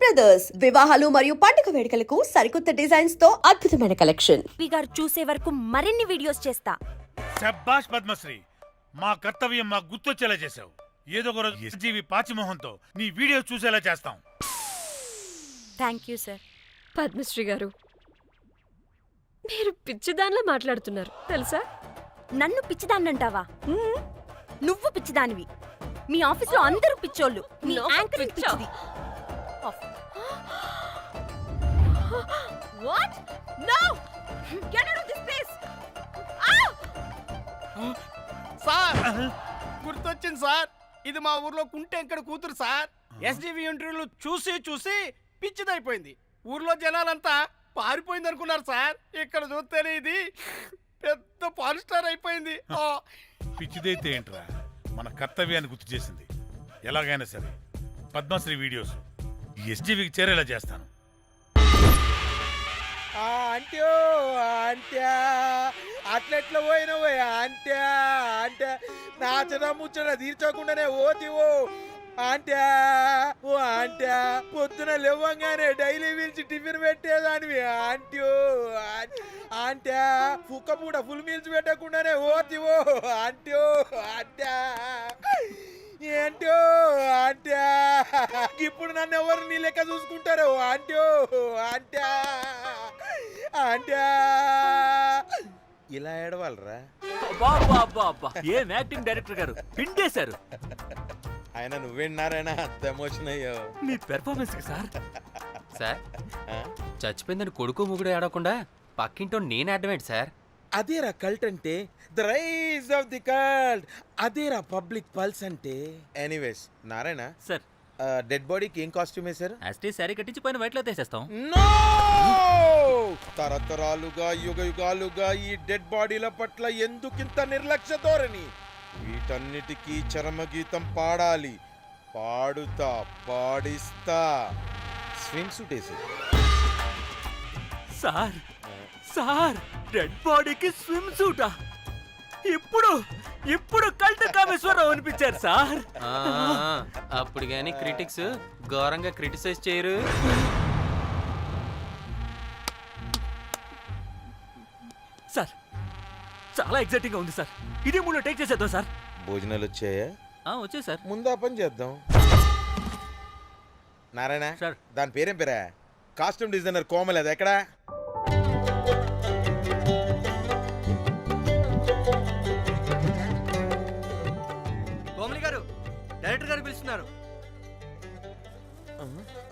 Brothers వివాహాలు మరియు పండుగ వేడుకలకు సరికొత్త డిజైన్స్తో అద్భుతమైన కలెక్షన్ గారు చూసే వరకు మరిన్ని వీడియోస్ చేస్తా. శబ్బాష్ పద్మశ్రీ మా కర్తవ్యం మాకు గుర్తొచ్చేలా చేశావు. ఏదో ఒక రోజు ఎస్జీవి పాచిమోహంతో నీ వీడియో చూసేలా చేస్తాం. థ్యాంక్ యూ సార్ పద్మశ్రీ గారు మీరు పిచ్చిదానిలా మాట్లాడుతున్నారు తెలుసా? నన్ను పిచ్చిదాన్నంటావా? నువ్వు పిచ్చిదానివి. మీ ఆఫీస్లో అందరూ పిచ్చోళ్ళు. మీ నాకు యాంకరింగ్ పిచ్చిది what no get out of this place sir గుర్తొచ్చింది సార్ ఇది మా ఊర్లో కుంటెంకడ కూతురు సార్ ఎస్డివి ఇంటర్వ్యూలు చూసి చూసి పిచ్చిదైపోయింది. ఊర్లో జనాలంతా పారిపోయింది అనుకున్నారు సార్ ఇక్కడ చూస్తేనే ఇది పెద్ద పాన్ స్టార్ అయిపోయింది. ఆ, పిచ్చిదైతే ఏంట్రా? మన కర్తవ్యాన్ని గుర్తు చేసింది. ఎలాగైనా సరే. పద్మశ్రీ వీడియోస్. ఎస్జీవికి చేరేలా చేస్తాను. ఆ అంట్యో అంట్యా అట్లెట్లా పోయినవే అంట్యా అంటే నాచన ముచ్చట తీర్చకుండానే ఓతివో అంట్యా ఓ అంట్యా పొద్దున లేవంగానే డైలీ పిలిచి టిఫిన్ పెట్టేదానివి ఆంట్యో అంట్యా కుక్క పూట ఫుల్ మీల్స్ పెట్టకుండానే ఓతివో అంట్యో అంట్యా ఏంటో అంట్యా ఇప్పుడు నన్ను ఎవరు నీ లెక్క చూసుకుంటారు? అంటో అంట్యా అంట్యా ఇలా ఏడవాలరా? అబ్బా అబ్బా ఏం యాక్టింగ్ డైరెక్టర్ గారు? పిండేశారు. ఆయన నువ్వేనారైనా అంత ఎమోషన్ అయ్యో. మీ పెర్ఫార్మెన్స్కి సార్. సార్? చచ్చిపోయిందని కొడుకు ముగుడు ఏడవకుండా పక్కింటో నేను అడ్డమేంటి సార్. అదేరా కల్ట్ అంటే? The rise of the cult అదేరా పబ్లిక్ పల్స్ అంటే? Anyways Narayana sir. డెడ్ బాడీకి ఏం కాస్ట్యూమ్ వేశారు? యాస్టీ శారీ కట్టించి పైన వైట్లో తీసేస్తాం. నో తరతరాలుగా యుగ యుగాలుగా ఈ డెడ్ బాడీల పట్ల ఎందుకింత నిర్లక్ష్య ధోరణి? వీటన్నిటికీ చరమగీతం పాడాలి. పాడుతా పాడిస్తా. స్విమ్ సూట్ వేసి సార్ సార్ డెడ్ బాడీకి స్విమ్ సూటా ఇప్పుడు ఇప్పుడు కల్ట్ కామేశ్వరరావు అనిపించారు సార్. ఆ, అప్పుడు కానీ క్రిటిక్స్ ఘోరంగా క్రిటిసైజ్ చేయరు. సార్ చాలా ఎగ్జైటింగ్గా ఉంది సార్. ఇది మూడు టేక్ చేసేద్దాం సార్. భోజనాలు వచ్చాయా? ఆ, వచ్చే సార్. ముందా పని చేద్దాం. నారాయణ సార్. దాని పేరేం పేరా? కాస్ట్యూమ్ డిజైనర్ కోమల్ అది ఎక్కడా?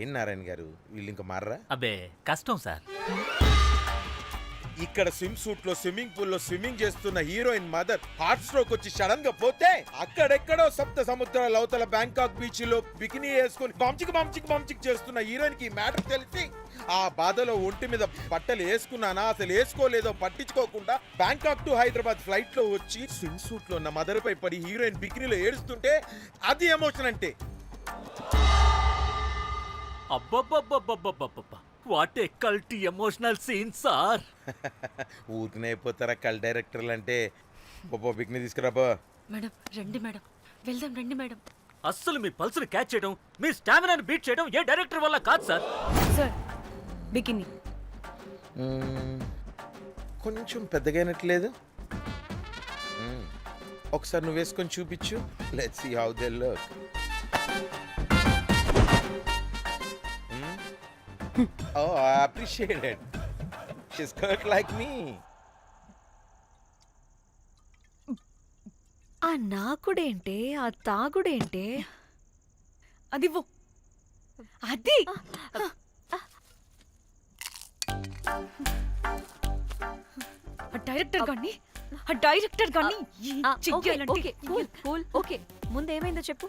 ఏం నారాయణ గారు? వీళ్ళు ఇంకా మారరా? అబ్బే కష్టం సార్. ఇక్కడ స్విమ్ సూట్లో స్విమ్మింగ్ పూల్లో స్విమ్మింగ్ చేస్తున్న హీరోయిన్ మదర్ హార్ట్ స్ట్రోక్ వచ్చి సడన్గా పోతే అక్కడెక్కడో సప్త సముద్రాల అవతల బ్యాంకాక్ బీచ్లో బికినీ వేసుకొని బంచిక్ బంచిక్ బంచిక్ చేస్తున్న హీరోయిన్కి మ్యాటర్ తెలిసి ఆ బాధలో ఒంటి మీద బట్టలు వేసుకున్నానా అసలు వేసుకోలేదో పట్టించుకోకుండా బ్యాంకాక్ టు హైదరాబాద్ ఫ్లైట్లో వచ్చి స్విమ్ సూట్లో ఉన్న మదర్ పై పడి హీరోయిన్ బికినీలో ఏడుస్తుంటే అది ఎమోషన్ అంటే. అబ్బబ్బబ్బబ్బబ్బబ్బబ్బ. What a cult emotional scene sir అయిపోతారా కల్ డైరెక్టర్లు అంటే? తీసుకురాబో మేడం రండి మేడం. వెళ్దాం రండి మేడం. అస్సలు మీ పల్స్ని క్యాచ్ చేయడం మీ స్టామినాని బీట్ చేయడం ఏ డైరెక్టర్ వల్ల కాదు సార్ సార్ బికినీ. కొంచెం పెద్దగైనట్లేదు. ఒకసారి నువ్వు వేసుకొని చూపించు. Let's see how they look oh I appreciate it she skirt like me ఆ నాకుడేంటే ఆ తాగుడేంటే? అది. అది! ఆ డైరెక్టర్ గాని ఆ డైరెక్టర్ గాని చెయ్యాలంటే ఓకే కూల్ కూల్ ఓకే ముందు ఏమైందో చెప్పు.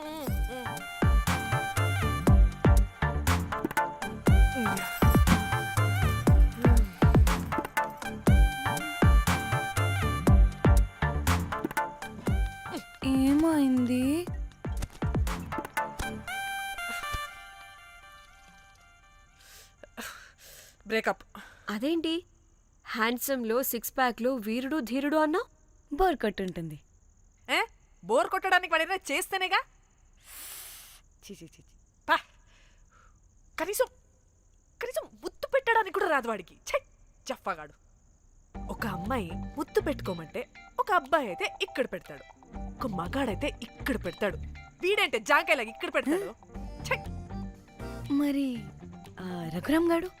అదేంటి? హ్యాండ్సమ్లో సిక్స్ ప్యాక్లో వీరుడు ధీరుడు అన్నా? బోర్ ఉంటుంది ఏ? బోర్ కొట్టడానికి పడినా చేస్తేనేగా? చి చి చి చి. పా. కనీసం కనీసం ముత్తు పెట్టడానికి కూడా రాదు వాడికి. ఛై చెప్పగాడు ఒక అమ్మాయి ముత్తు పెట్టుకోమంటే ఒక అబ్బాయి అయితే ఇక్కడ పెడతాడు. ఒక మగాడైతే ఇక్కడ పెడతాడు. వీడంటే జాంకాయలాగా ఇక్కడ పెడతాడు? ఛై. మరి ఆ, రఘురామ్ గాడు?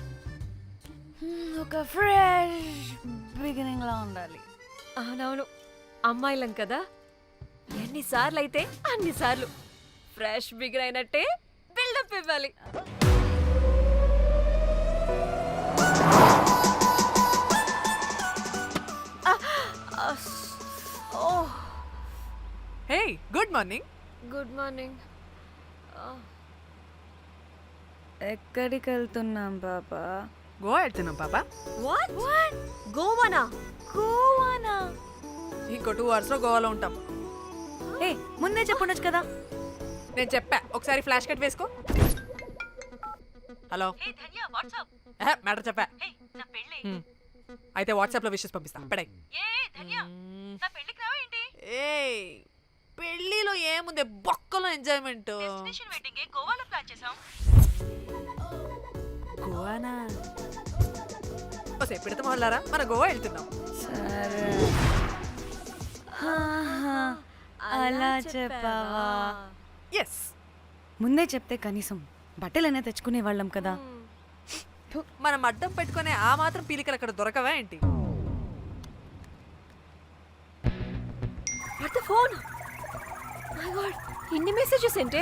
ఒక ఫ్రెష్ బిగినింగ్ లా ఉండాలి. అవునవును. అమ్మాయిలం కదా. ఎన్నిసార్లు అయితే అన్నిసార్లు ఫ్రెష్ బిగర్ అయినట్టే బిల్డప్ ఇవ్వాలి. Hey good morning good morning ఎక్కడికి వెళ్తున్నాం పాపా గోవా వెళ్తున్నాం పాప. వాట్ వాట్ గోవానా? గోవానా? ఇంకో టూ అవర్స్లో గోవాలో ఉంటాం. ఏ ముందే చెప్పుండొచ్చు కదా. నేను చెప్పా ఒకసారి ఫ్లాష్ కట్ వేసుకో. హలో. మ్యాటర్ చెప్పా. హ్మ్. అయితే వాట్సాప్లో విషెస్ పంపిస్తా. పడే. ఏ పెళ్ళిలో ఏముంది? బొక్కలో ఎంజాయ్మెంట్ గోవానా? ఓసే పెడతాం వాళ్ళారా మన గోవా వెళ్తున్నాం. సరే. అలా చెప్పావా? ఎస్. ముందే చెప్తే కనీసం బట్టలైనా తెచ్చుకునే వాళ్ళం కదా. మనం అడ్డం పెట్టుకునే ఆ మాత్రం పీలికలు అక్కడ దొరకవా ఏంటి? ఫోన్? మై గాడ్ ఇన్ని మెసేజెస్ ఏంటే?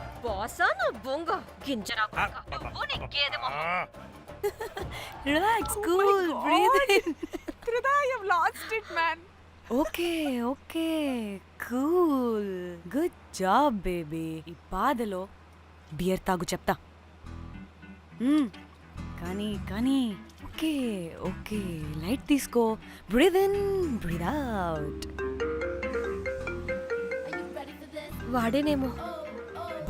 బాసా నా బొంగ గింజరా. నువ్వు నీ గేదె relax cool breathe in last it man okay okay cool good job baby ఈ బాధలో బియర్ తాగు చెప్తా. కానీ కానీ ఓకే ఓకే లైట్ తీసుకో బ్రీద్ ఇన్ బ్రీద్ అవుట్ వాడేనేమో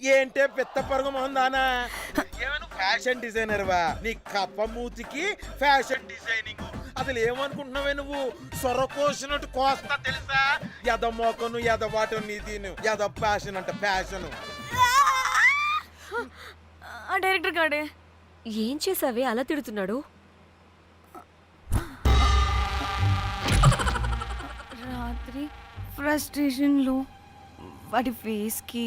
ఏంటే పెద్ద పరుగు మొహందానా ఫ్యాషన్ డిజైనర్ వా? నీ కప్ప మూతికి ఫ్యాషన్ డిజైనింగ్ అసలు ఏమనుకుంటున్నావే నువ్వు? సొర కోసినట్టు కోస్తా తెలుసా? ఎద మోకను ఎద వాటను నీ దీని. ఎద ఫ్యాషన్ అంట ఫ్యాషన్ డైరెక్టర్ గాడే. ఏం చేసావే? అలా తిడుతున్నాడు. రాత్రి ఫ్రస్ట్రేషన్లో వాటి ఫేస్కి